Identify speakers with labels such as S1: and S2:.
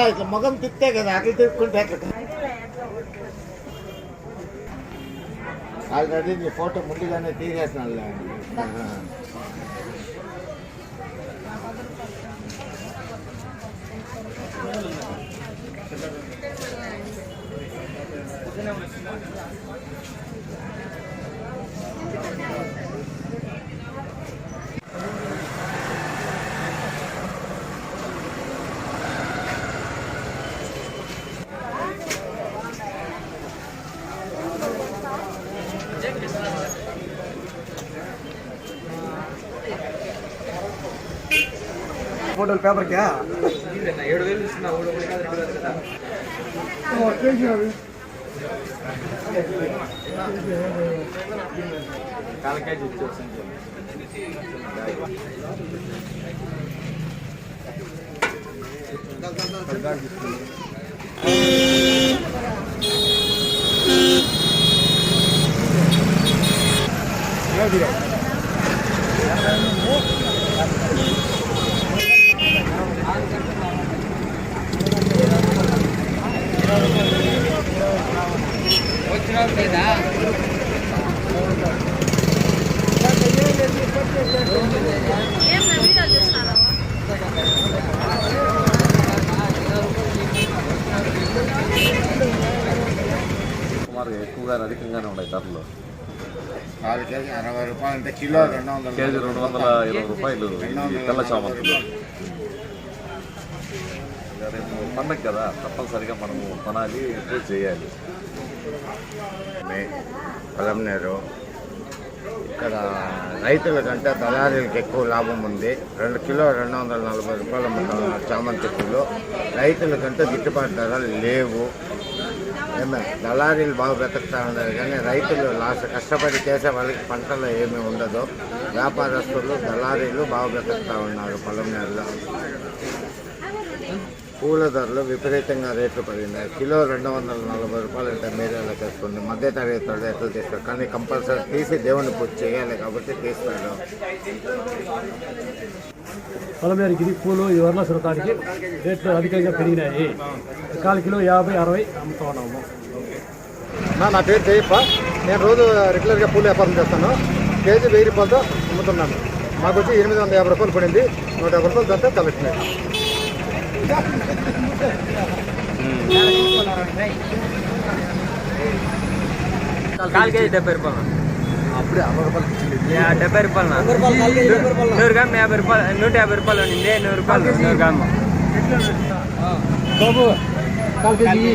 S1: ఎలా ఇట్లా ముఖం తిప్తే కదా అట్లా తిప్పుకుంటే అట్లా ఆల్రెడీ నీ ఫోటో ముందుగానే తీసేసినాలే
S2: ఫోటోలు పేపర్కి
S3: ఏడు వేలు ఇస్తున్నా మూడు వందలు కాదు రెండు వేలు కదా కాలకాయ చూసి వచ్చినా
S4: సుమారుగా ఎక్కువగా అధికంగానే ఉన్నాయి ధరలు.
S1: నాలుగు కేజీ అరవై రూపాయలు అంటే కిలో రెండు వందలు.
S4: కేజీ రెండు వందల ఇరవై రూపాయలు తెల్ల చామంతులు రేపు పండగ కదా తప్పనిసరిగా మనము కొనాలి పూజ చేయాలి.
S1: పొలంనేరు ఇక్కడ రైతుల కంటే దళారీలకు ఎక్కువ లాభం ఉంది. రెండు కిలో రెండు వందల నలభై రూపాయలు చామంతి పూలు. రైతుల కంటే గిట్టుబాటు ధరలు లేవు. ఏమే దళారీలు బాగా బ్రతుకుతా ఉన్నారు కానీ రైతులు లాస్ట్ కష్టపడి చేసే వాళ్ళకి పంటలో ఏమీ ఉండదు. వ్యాపారస్తులు దళారీలు బాగా బ్రతుకుతా ఉన్నారు పొలం పొలంనేరులో పూల ధరలు విపరీతంగా రేట్లు పెరిగినాయి. కిలో రెండు వందల నలభై రూపాయలు అంటే మీరే లెక్కేసుకోండి మధ్య తరగతి వాళ్ళు ఎట్లా తీస్తారు కానీ కంపల్సరీ తీసి దేవుని పూజ చేయాలి కాబట్టి తీస్తాడు
S2: పొలమేరికి ఇది పూలు ఇది వర్ణ సురకానికి రేట్లు అధికంగా పెరిగినాయి. కాలు కిలో యాభై అరవై అమ్ముతా ఉన్నాము
S5: నా పేరు జయప్ప. నేను రోజు రెగ్యులర్గా పూలు వ్యాపారం చేస్తాను. కేజీ వెయ్యి రూపాయలతో అమ్ముతున్నాను. మాకు వచ్చి ఎనిమిది వందల యాభై రూపాయలు పడింది. నూట యాభై రూపాయలు దంతా కలెక్షన్
S3: కాల్ కేజీ డెబ్బై రూపాయలు
S5: అప్పుడే అరవై రూపాయలు
S3: యా, డెబ్బై రూపాయలు నూరు గ్రామ్ యాభై రూపాయలు నూట యాభై రూపాయలు ఉండింది నూరు రూపాయలు నూరు గ్రామ్
S2: బాబు కాలు కేజీ